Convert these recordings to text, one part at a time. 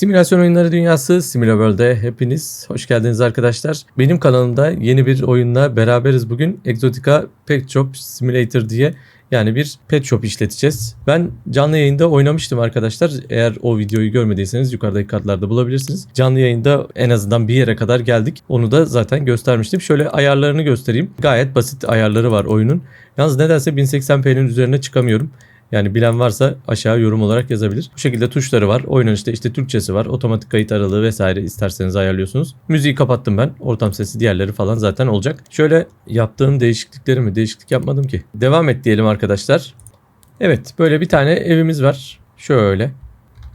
Simülasyon oyunları dünyası SimilaWorld'e hepiniz hoş geldiniz arkadaşlar. Benim kanalımda yeni bir oyunla beraberiz bugün. Exotica Pet Shop Simulator diye yani bir pet shop işleteceğiz. Ben canlı yayında oynamıştım arkadaşlar. Eğer o videoyu görmediyseniz yukarıdaki kartlarda bulabilirsiniz. Canlı yayında en azından bir yere kadar geldik. Onu da zaten göstermiştim. Şöyle ayarlarını göstereyim. Gayet basit ayarları var oyunun. Yalnız nedense 1080p'nin üzerine çıkamıyorum. Yani bilen varsa aşağı yorum olarak yazabilir. Bu şekilde tuşları var. Oynanışta işte Türkçesi var. Otomatik kayıt aralığı vesaire isterseniz ayarlıyorsunuz. Müziği kapattım ben. Ortam sesi diğerleri falan zaten olacak. Şöyle yaptığım değişiklikleri mi? Değişiklik yapmadım ki. Devam et diyelim arkadaşlar. Evet böyle bir tane evimiz var. Şöyle.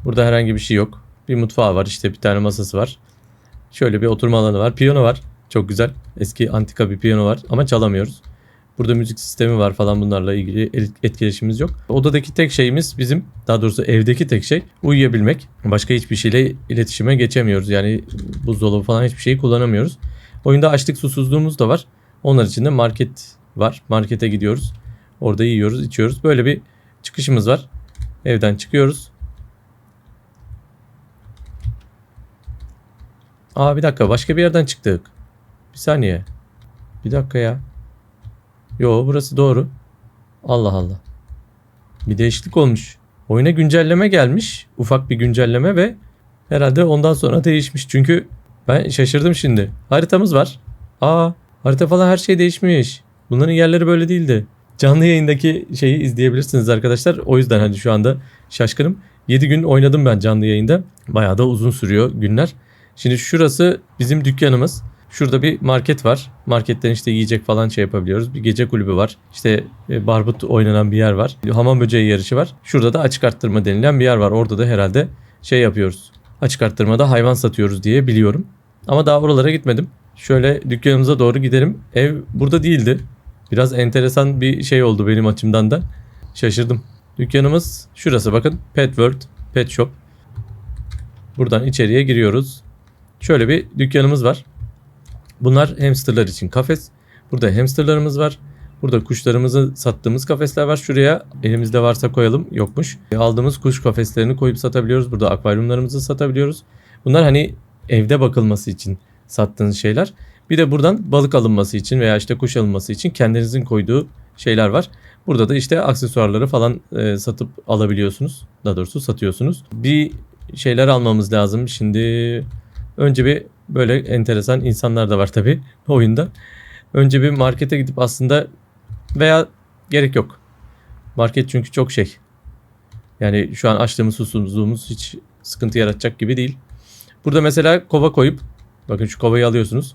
Burada herhangi bir şey yok. Bir mutfağı var işte bir tane masası var. Şöyle bir oturma alanı var. Piyano var. Çok güzel. Eski antika bir piyano var ama çalamıyoruz. Burada müzik sistemi var falan bunlarla ilgili etkileşimimiz yok. Odadaki tek şeyimiz bizim daha doğrusu evdeki tek şey uyuyabilmek. Başka hiçbir şeyle iletişime geçemiyoruz. Yani buzdolabı falan hiçbir şeyi kullanamıyoruz. Oyunda açlık susuzluğumuz da var. Onlar için de market var. Markete gidiyoruz. Orada yiyoruz, içiyoruz. Böyle bir çıkışımız var. Evden çıkıyoruz. Aa bir dakika başka bir yerden çıktık. Bir saniye. Bir dakika ya. Yo burası doğru. Allah Allah. Bir değişiklik olmuş. Oyuna güncelleme gelmiş. Ufak bir güncelleme ve herhalde ondan sonra değişmiş. Çünkü ben şaşırdım şimdi. Haritamız var. Aa harita falan her şey değişmiş. Bunların yerleri böyle değildi. Canlı yayındaki şeyi izleyebilirsiniz arkadaşlar. O yüzden hani şu anda şaşkınım. 7 gün oynadım ben canlı yayında. Bayağı da uzun sürüyor günler. Şimdi şurası bizim dükkanımız. Şurada bir market var. Marketten işte yiyecek falan şey yapabiliyoruz. Bir gece kulübü var. İşte e, barbut oynanan bir yer var. Hamam böceği yarışı var. Şurada da açık arttırma denilen bir yer var. Orada da herhalde şey yapıyoruz. Açık arttırmada hayvan satıyoruz diye biliyorum. Ama daha oralara gitmedim. Şöyle dükkanımıza doğru gidelim. Ev burada değildi. Biraz enteresan bir şey oldu benim açımdan da. Şaşırdım. Dükkanımız şurası bakın. Pet World Pet Shop. Buradan içeriye giriyoruz. Şöyle bir dükkanımız var. Bunlar hamsterlar için kafes. Burada hamsterlarımız var. Burada kuşlarımızı sattığımız kafesler var. Şuraya elimizde varsa koyalım. Yokmuş. E, Aldığımız kuş kafeslerini koyup satabiliyoruz. Burada akvaryumlarımızı satabiliyoruz. Bunlar hani evde bakılması için sattığınız şeyler. Bir de buradan balık alınması için veya işte kuş alınması için kendinizin koyduğu şeyler var. Burada da işte aksesuarları falan e, satıp alabiliyorsunuz. Daha doğrusu satıyorsunuz. Bir şeyler almamız lazım. Şimdi önce bir böyle enteresan insanlar da var tabii oyunda. Önce bir markete gidip aslında veya gerek yok. Market çünkü çok şey. Yani şu an açtığımız susuzluğumuz hiç sıkıntı yaratacak gibi değil. Burada mesela kova koyup bakın şu kovayı alıyorsunuz.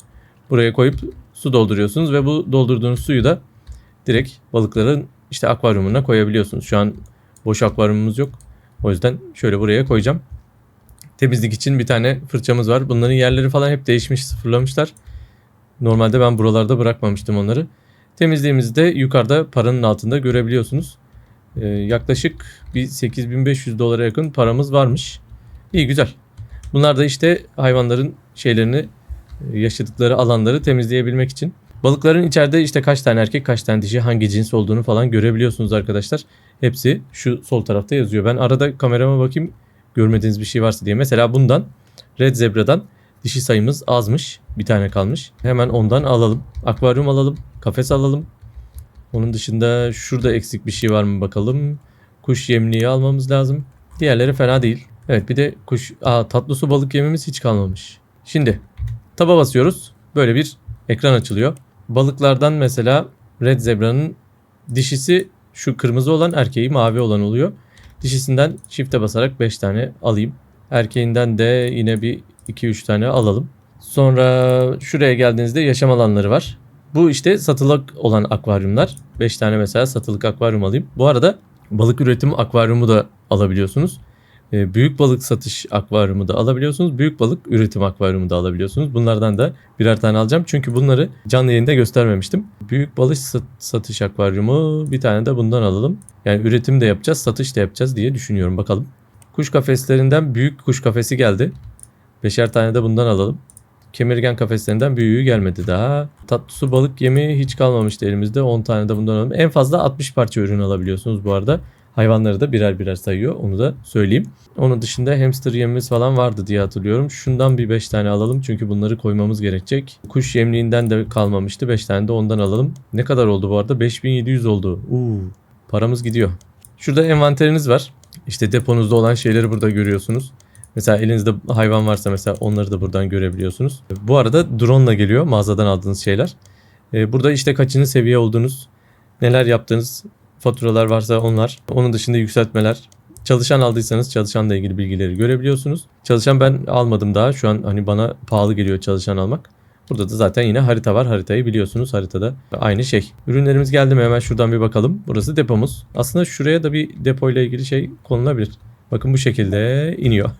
Buraya koyup su dolduruyorsunuz ve bu doldurduğunuz suyu da direkt balıkların işte akvaryumuna koyabiliyorsunuz. Şu an boş akvaryumumuz yok. O yüzden şöyle buraya koyacağım. Temizlik için bir tane fırçamız var. Bunların yerleri falan hep değişmiş, sıfırlamışlar. Normalde ben buralarda bırakmamıştım onları. Temizliğimizi de yukarıda paranın altında görebiliyorsunuz. Ee, yaklaşık bir 8500 dolara yakın paramız varmış. İyi güzel. Bunlar da işte hayvanların şeylerini e, yaşadıkları alanları temizleyebilmek için. Balıkların içeride işte kaç tane erkek kaç tane dişi hangi cins olduğunu falan görebiliyorsunuz arkadaşlar. Hepsi şu sol tarafta yazıyor. Ben arada kamerama bakayım görmediğiniz bir şey varsa diye. Mesela bundan Red Zebra'dan dişi sayımız azmış. Bir tane kalmış. Hemen ondan alalım. Akvaryum alalım. Kafes alalım. Onun dışında şurada eksik bir şey var mı bakalım. Kuş yemliği almamız lazım. Diğerleri fena değil. Evet bir de kuş... Aa tatlı su balık yemimiz hiç kalmamış. Şimdi taba basıyoruz. Böyle bir ekran açılıyor. Balıklardan mesela Red Zebra'nın dişisi şu kırmızı olan erkeği mavi olan oluyor. Dişisinden çifte basarak 5 tane alayım. Erkeğinden de yine bir 2-3 tane alalım. Sonra şuraya geldiğinizde yaşam alanları var. Bu işte satılık olan akvaryumlar. 5 tane mesela satılık akvaryum alayım. Bu arada balık üretim akvaryumu da alabiliyorsunuz. Ee, Büyük balık satış akvaryumu da alabiliyorsunuz. Büyük balık üretim akvaryumu da alabiliyorsunuz. Bunlardan da birer tane alacağım. Çünkü bunları canlı yayında göstermemiştim. Büyük balık sat- satış akvaryumu bir tane de bundan alalım. Yani üretim de yapacağız, satış da yapacağız diye düşünüyorum. Bakalım. Kuş kafeslerinden büyük kuş kafesi geldi. Beşer tane de bundan alalım. Kemirgen kafeslerinden büyüğü gelmedi daha. Tatlı su balık yemi hiç kalmamıştı elimizde. 10 tane de bundan alalım. En fazla 60 parça ürün alabiliyorsunuz bu arada. Hayvanları da birer birer sayıyor. Onu da söyleyeyim. Onun dışında hamster yemimiz falan vardı diye hatırlıyorum. Şundan bir 5 tane alalım çünkü bunları koymamız gerekecek. Kuş yemliğinden de kalmamıştı. 5 tane de ondan alalım. Ne kadar oldu bu arada? 5700 oldu. Uuu paramız gidiyor. Şurada envanteriniz var. İşte deponuzda olan şeyleri burada görüyorsunuz. Mesela elinizde hayvan varsa mesela onları da buradan görebiliyorsunuz. Bu arada drone ile geliyor mağazadan aldığınız şeyler. Ee, Burada işte kaçıncı seviye olduğunuz, neler yaptığınız, faturalar varsa onlar. Onun dışında yükseltmeler. Çalışan aldıysanız çalışanla ilgili bilgileri görebiliyorsunuz. Çalışan ben almadım daha. Şu an hani bana pahalı geliyor çalışan almak. Burada da zaten yine harita var. Haritayı biliyorsunuz. Haritada aynı şey. Ürünlerimiz geldi mi hemen şuradan bir bakalım. Burası depomuz. Aslında şuraya da bir depo ile ilgili şey konulabilir. Bakın bu şekilde iniyor.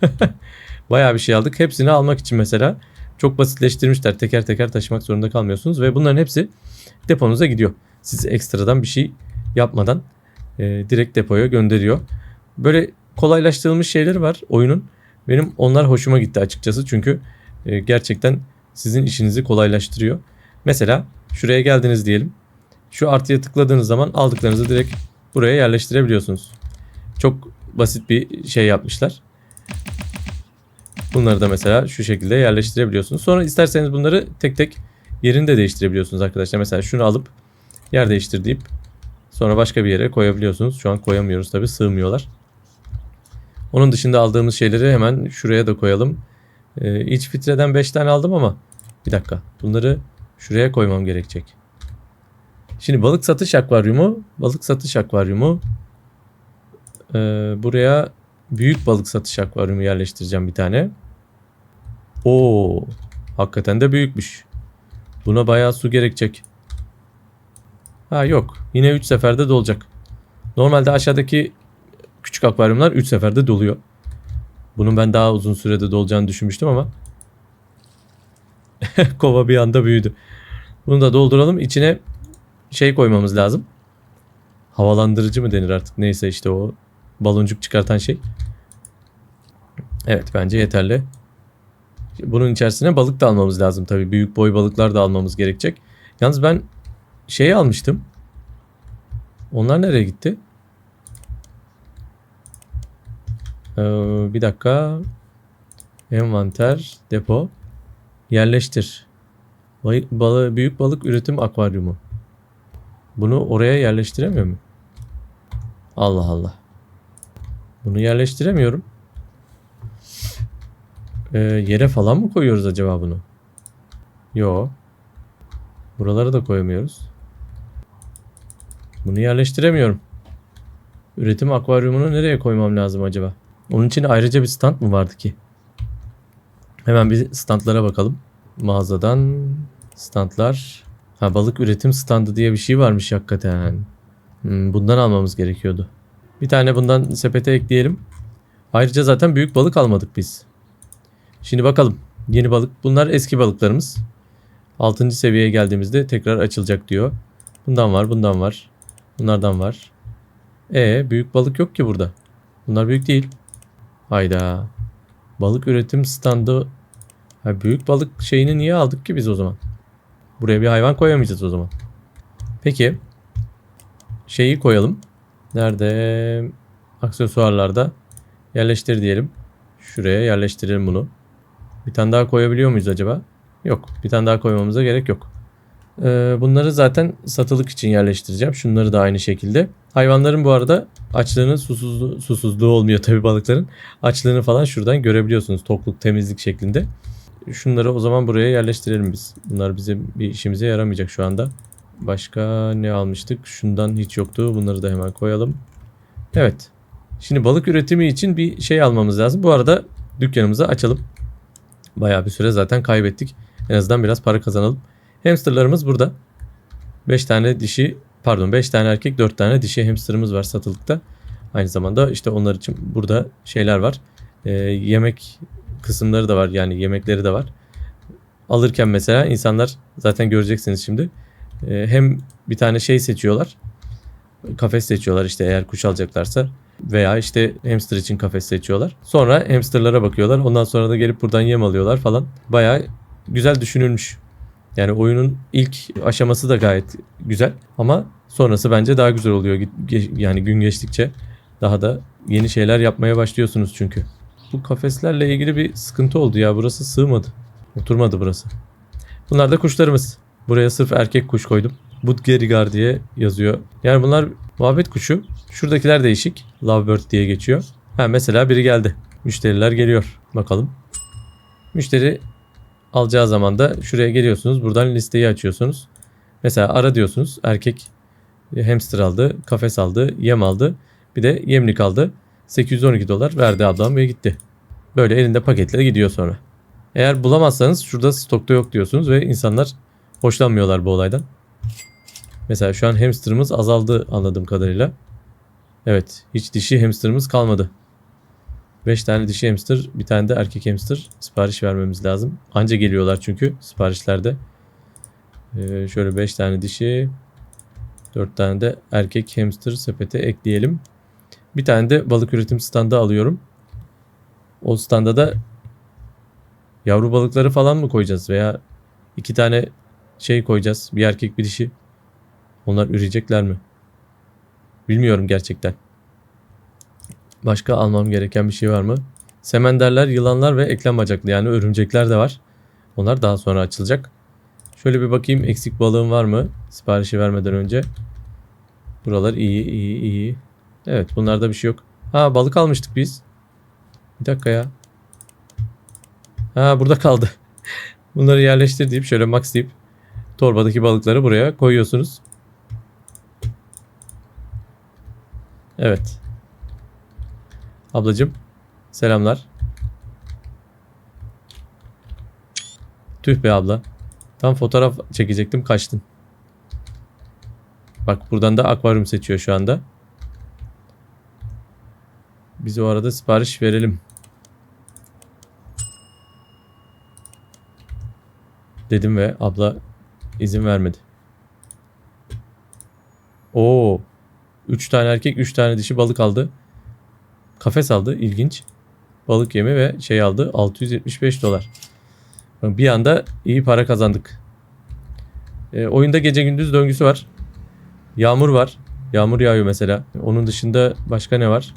Bayağı bir şey aldık. Hepsini almak için mesela çok basitleştirmişler. Teker teker taşımak zorunda kalmıyorsunuz ve bunların hepsi deponuza gidiyor. Siz ekstradan bir şey yapmadan e, direkt depoya gönderiyor. Böyle kolaylaştırılmış şeyleri var oyunun. Benim onlar hoşuma gitti açıkçası çünkü e, gerçekten sizin işinizi kolaylaştırıyor. Mesela şuraya geldiniz diyelim. Şu artıya tıkladığınız zaman aldıklarınızı direkt buraya yerleştirebiliyorsunuz. Çok basit bir şey yapmışlar. Bunları da mesela şu şekilde yerleştirebiliyorsunuz. Sonra isterseniz bunları tek tek yerini de değiştirebiliyorsunuz arkadaşlar. Mesela şunu alıp yer değiştir deyip sonra başka bir yere koyabiliyorsunuz. Şu an koyamıyoruz tabi sığmıyorlar. Onun dışında aldığımız şeyleri hemen şuraya da koyalım. Ee, iç filtreden 5 tane aldım ama bir dakika bunları şuraya koymam gerekecek. Şimdi balık satış akvaryumu, balık satış akvaryumu. Ee, buraya büyük balık satış akvaryumu yerleştireceğim bir tane. Oo, hakikaten de büyükmüş. Buna bayağı su gerekecek. Ha yok. Yine 3 seferde dolacak. Normalde aşağıdaki küçük akvaryumlar 3 seferde doluyor. Bunun ben daha uzun sürede dolacağını düşünmüştüm ama kova bir anda büyüdü. Bunu da dolduralım. İçine şey koymamız lazım. Havalandırıcı mı denir artık? Neyse işte o baloncuk çıkartan şey. Evet bence yeterli. Bunun içerisine balık da almamız lazım tabii. Büyük boy balıklar da almamız gerekecek. Yalnız ben şeyi almıştım. Onlar nereye gitti? Ee, bir dakika. Envanter, depo. Yerleştir. Balı- büyük balık üretim akvaryumu. Bunu oraya yerleştiremiyor mu? Allah Allah. Bunu yerleştiremiyorum. Ee, yere falan mı koyuyoruz acaba bunu? Yo. Buralara da koyamıyoruz. Bunu yerleştiremiyorum. Üretim akvaryumunu nereye koymam lazım acaba? Onun için ayrıca bir stand mı vardı ki? Hemen bir standlara bakalım. Mağazadan standlar. Ha balık üretim standı diye bir şey varmış hakikaten. Hmm, bundan almamız gerekiyordu. Bir tane bundan sepete ekleyelim. Ayrıca zaten büyük balık almadık biz. Şimdi bakalım. Yeni balık. Bunlar eski balıklarımız. 6. seviyeye geldiğimizde tekrar açılacak diyor. Bundan var, bundan var. Bunlardan var. E büyük balık yok ki burada. Bunlar büyük değil. Hayda. Balık üretim standı. Ha, büyük balık şeyini niye aldık ki biz o zaman? Buraya bir hayvan koyamayacağız o zaman. Peki. Şeyi koyalım. Nerede? Aksesuarlarda. Yerleştir diyelim. Şuraya yerleştirelim bunu. Bir tane daha koyabiliyor muyuz acaba? Yok. Bir tane daha koymamıza gerek yok. Ee, bunları zaten satılık için yerleştireceğim. Şunları da aynı şekilde. Hayvanların bu arada açlığını susuzluğu, susuzluğu olmuyor tabii balıkların. Açlığını falan şuradan görebiliyorsunuz. Tokluk, temizlik şeklinde. Şunları o zaman buraya yerleştirelim biz. Bunlar bize bir işimize yaramayacak şu anda. Başka ne almıştık? Şundan hiç yoktu. Bunları da hemen koyalım. Evet. Şimdi balık üretimi için bir şey almamız lazım. Bu arada dükkanımızı açalım. Bayağı bir süre zaten kaybettik. En azından biraz para kazanalım. Hamsterlarımız burada. 5 tane dişi pardon 5 tane erkek 4 tane dişi hamsterımız var satılıkta. Aynı zamanda işte onlar için burada şeyler var. Ee, yemek kısımları da var yani yemekleri de var. Alırken mesela insanlar zaten göreceksiniz şimdi. Ee, hem bir tane şey seçiyorlar. Kafes seçiyorlar işte eğer kuş alacaklarsa veya işte hamster için kafes seçiyorlar. Sonra hamsterlara bakıyorlar. Ondan sonra da gelip buradan yem alıyorlar falan. Bayağı güzel düşünülmüş. Yani oyunun ilk aşaması da gayet güzel ama sonrası bence daha güzel oluyor yani gün geçtikçe Daha da yeni şeyler yapmaya başlıyorsunuz çünkü. Bu kafeslerle ilgili bir sıkıntı oldu ya. Burası sığmadı. Oturmadı burası. Bunlar da kuşlarımız. Buraya sırf erkek kuş koydum. Budgerigar diye yazıyor. Yani bunlar muhabbet kuşu. Şuradakiler değişik. Lovebird diye geçiyor. Ha mesela biri geldi. Müşteriler geliyor. Bakalım. Müşteri alacağı zaman da şuraya geliyorsunuz. Buradan listeyi açıyorsunuz. Mesela ara diyorsunuz. Erkek hamster aldı, kafes aldı, yem aldı. Bir de yemlik aldı. 812 dolar verdi ablam ve gitti. Böyle elinde paketle gidiyor sonra. Eğer bulamazsanız şurada stokta yok diyorsunuz ve insanlar hoşlanmıyorlar bu olaydan. Mesela şu an hamsterımız azaldı anladığım kadarıyla. Evet hiç dişi hamsterımız kalmadı. 5 tane dişi hamster bir tane de erkek hamster sipariş vermemiz lazım. Anca geliyorlar çünkü siparişlerde. Ee, şöyle 5 tane dişi 4 tane de erkek hamster sepete ekleyelim. Bir tane de balık üretim standı alıyorum. O standa da yavru balıkları falan mı koyacağız veya iki tane şey koyacağız. Bir erkek bir dişi. Onlar ürecekler mi? Bilmiyorum gerçekten. Başka almam gereken bir şey var mı? Semenderler, yılanlar ve eklem bacaklı yani örümcekler de var. Onlar daha sonra açılacak. Şöyle bir bakayım eksik balığım var mı? Siparişi vermeden önce. Buralar iyi iyi iyi. Evet bunlarda bir şey yok. Ha balık almıştık biz. Bir dakika ya. Ha burada kaldı. Bunları yerleştir deyip şöyle max deyip torbadaki balıkları buraya koyuyorsunuz. Evet. Ablacım selamlar. Tüh be abla. Tam fotoğraf çekecektim kaçtın. Bak buradan da akvaryum seçiyor şu anda. Biz o arada sipariş verelim. Dedim ve abla izin vermedi. Oo. 3 tane erkek 3 tane dişi balık aldı. Kafes aldı ilginç. Balık yemi ve şey aldı 675 dolar. Bir anda iyi para kazandık. E, oyunda gece gündüz döngüsü var. Yağmur var. Yağmur yağıyor mesela. Onun dışında başka ne var?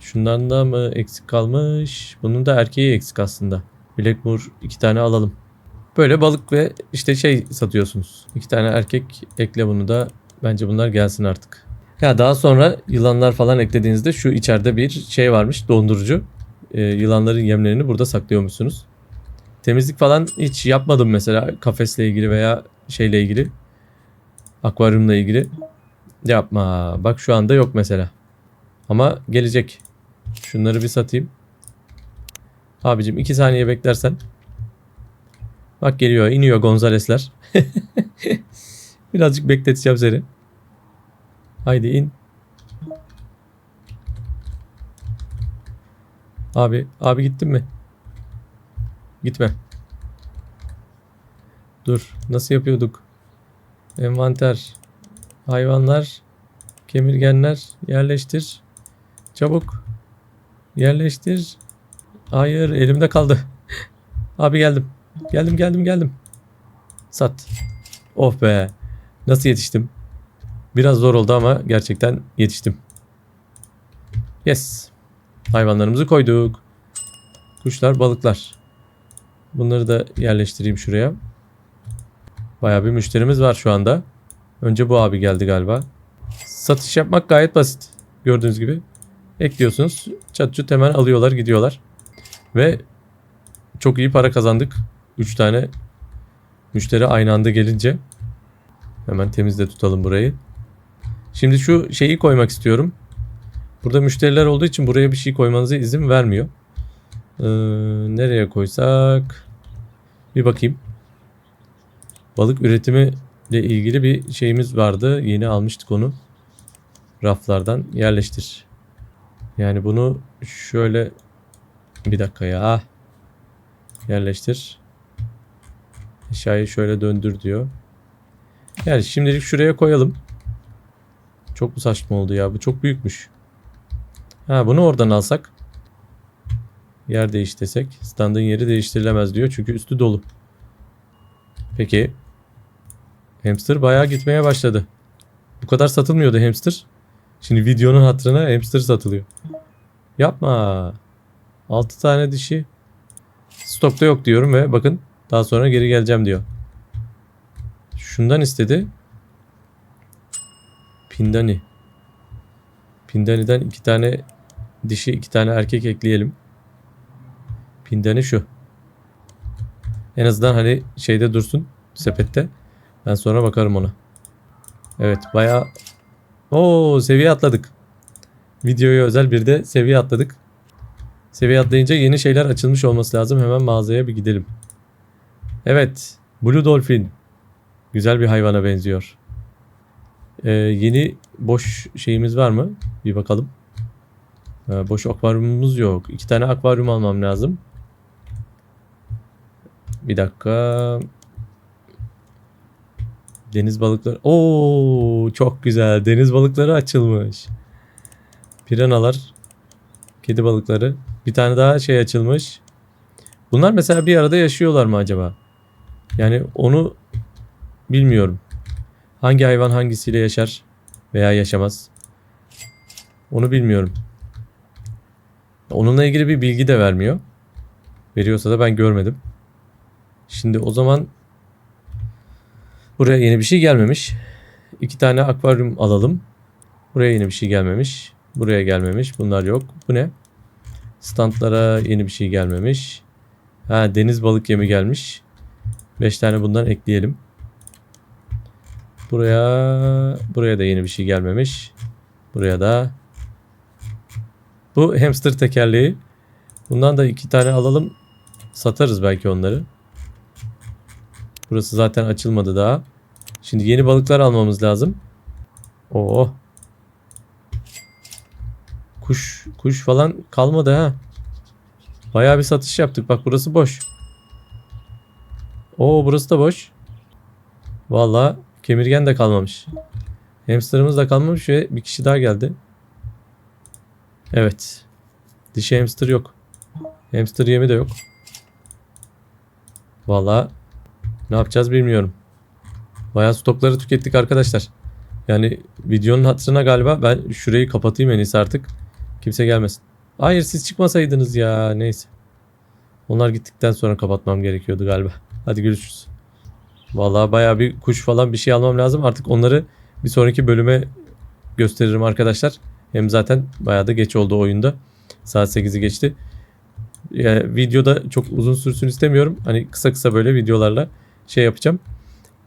Şundan da mı eksik kalmış? Bunun da erkeği eksik aslında. Blackmoor iki tane alalım. Böyle balık ve işte şey satıyorsunuz. İki tane erkek ekle bunu da. Bence bunlar gelsin artık. Ya daha sonra yılanlar falan eklediğinizde şu içeride bir şey varmış dondurucu. Ee, yılanların yemlerini burada saklıyormuşsunuz. Temizlik falan hiç yapmadım mesela kafesle ilgili veya şeyle ilgili. Akvaryumla ilgili. Yapma. Bak şu anda yok mesela. Ama gelecek. Şunları bir satayım. Abicim 2 saniye beklersen. Bak geliyor. iniyor Gonzalesler. Birazcık bekleteceğim seni. Haydi in. Abi. Abi gittin mi? Gitme. Dur. Nasıl yapıyorduk? Envanter. Hayvanlar. Kemirgenler. Yerleştir. Çabuk. Yerleştir. Hayır elimde kaldı. Abi geldim. Geldim geldim geldim. Sat. Of be. Nasıl yetiştim? Biraz zor oldu ama gerçekten yetiştim. Yes. Hayvanlarımızı koyduk. Kuşlar, balıklar. Bunları da yerleştireyim şuraya. Baya bir müşterimiz var şu anda. Önce bu abi geldi galiba. Satış yapmak gayet basit. Gördüğünüz gibi. Ekliyorsunuz. Çat çut hemen alıyorlar gidiyorlar. Ve çok iyi para kazandık. 3 tane müşteri aynı anda gelince. Hemen temizle tutalım burayı. Şimdi şu şeyi koymak istiyorum. Burada müşteriler olduğu için buraya bir şey koymanıza izin vermiyor. Ee, nereye koysak? Bir bakayım. Balık üretimi ile ilgili bir şeyimiz vardı. Yeni almıştık onu. Raflardan yerleştir. Yani bunu şöyle bir dakika ya. Yerleştir. Eşyayı şöyle döndür diyor. Yani şimdilik şuraya koyalım. Çok mu saçma oldu ya? Bu çok büyükmüş. Ha bunu oradan alsak. Yer değiş desek. Standın yeri değiştirilemez diyor. Çünkü üstü dolu. Peki. Hamster bayağı gitmeye başladı. Bu kadar satılmıyordu hamster. Şimdi videonun hatırına hamster satılıyor. Yapma. 6 tane dişi. Stokta yok diyorum ve bakın daha sonra geri geleceğim diyor. Şundan istedi. Pindani. Pindani'den iki tane dişi iki tane erkek ekleyelim. Pindani şu. En azından hani şeyde dursun sepette. Ben sonra bakarım ona. Evet bayağı Oo seviye atladık. Videoya özel bir de seviye atladık. Seviye atlayınca yeni şeyler açılmış olması lazım. Hemen mağazaya bir gidelim. Evet. Blue Dolphin. Güzel bir hayvana benziyor. Ee, yeni boş şeyimiz var mı? Bir bakalım. Ee, boş akvaryumumuz yok. İki tane akvaryum almam lazım. Bir dakika. Deniz balıkları. Oo çok güzel. Deniz balıkları açılmış. Piranalar. Kedi balıkları. Bir tane daha şey açılmış. Bunlar mesela bir arada yaşıyorlar mı acaba? Yani onu bilmiyorum. Hangi hayvan hangisiyle yaşar veya yaşamaz? Onu bilmiyorum. Onunla ilgili bir bilgi de vermiyor. Veriyorsa da ben görmedim. Şimdi o zaman buraya yeni bir şey gelmemiş. İki tane akvaryum alalım. Buraya yeni bir şey gelmemiş. Buraya gelmemiş. Bunlar yok. Bu ne? Standlara yeni bir şey gelmemiş. Ha deniz balık yemi gelmiş. 5 tane bundan ekleyelim. Buraya buraya da yeni bir şey gelmemiş. Buraya da bu hamster tekerleği. Bundan da iki tane alalım. Satarız belki onları. Burası zaten açılmadı daha. Şimdi yeni balıklar almamız lazım. Oo. Kuş kuş falan kalmadı ha. Bayağı bir satış yaptık. Bak burası boş. Oo burası da boş. Vallahi kemirgen de kalmamış. Hamsterımız da kalmamış ve bir kişi daha geldi. Evet. Dişi hamster yok. Hamster yemi de yok. Vallahi ne yapacağız bilmiyorum. Bayağı stokları tükettik arkadaşlar. Yani videonun hatırına galiba ben şurayı kapatayım en iyisi artık. Kimse gelmesin. Hayır siz çıkmasaydınız ya neyse. Onlar gittikten sonra kapatmam gerekiyordu galiba. Hadi görüşürüz. Vallahi bayağı bir kuş falan bir şey almam lazım. Artık onları bir sonraki bölüme gösteririm arkadaşlar. Hem zaten bayağı da geç oldu oyunda. Saat 8'i geçti. Yani videoda çok uzun sürsün istemiyorum. Hani kısa kısa böyle videolarla şey yapacağım.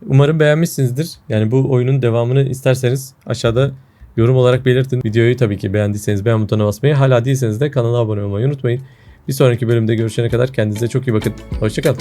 Umarım beğenmişsinizdir. Yani bu oyunun devamını isterseniz aşağıda yorum olarak belirtin. Videoyu tabii ki beğendiyseniz beğen butonuna basmayı, hala değilseniz de kanala abone olmayı unutmayın. Bir sonraki bölümde görüşene kadar kendinize çok iyi bakın. Hoşçakalın.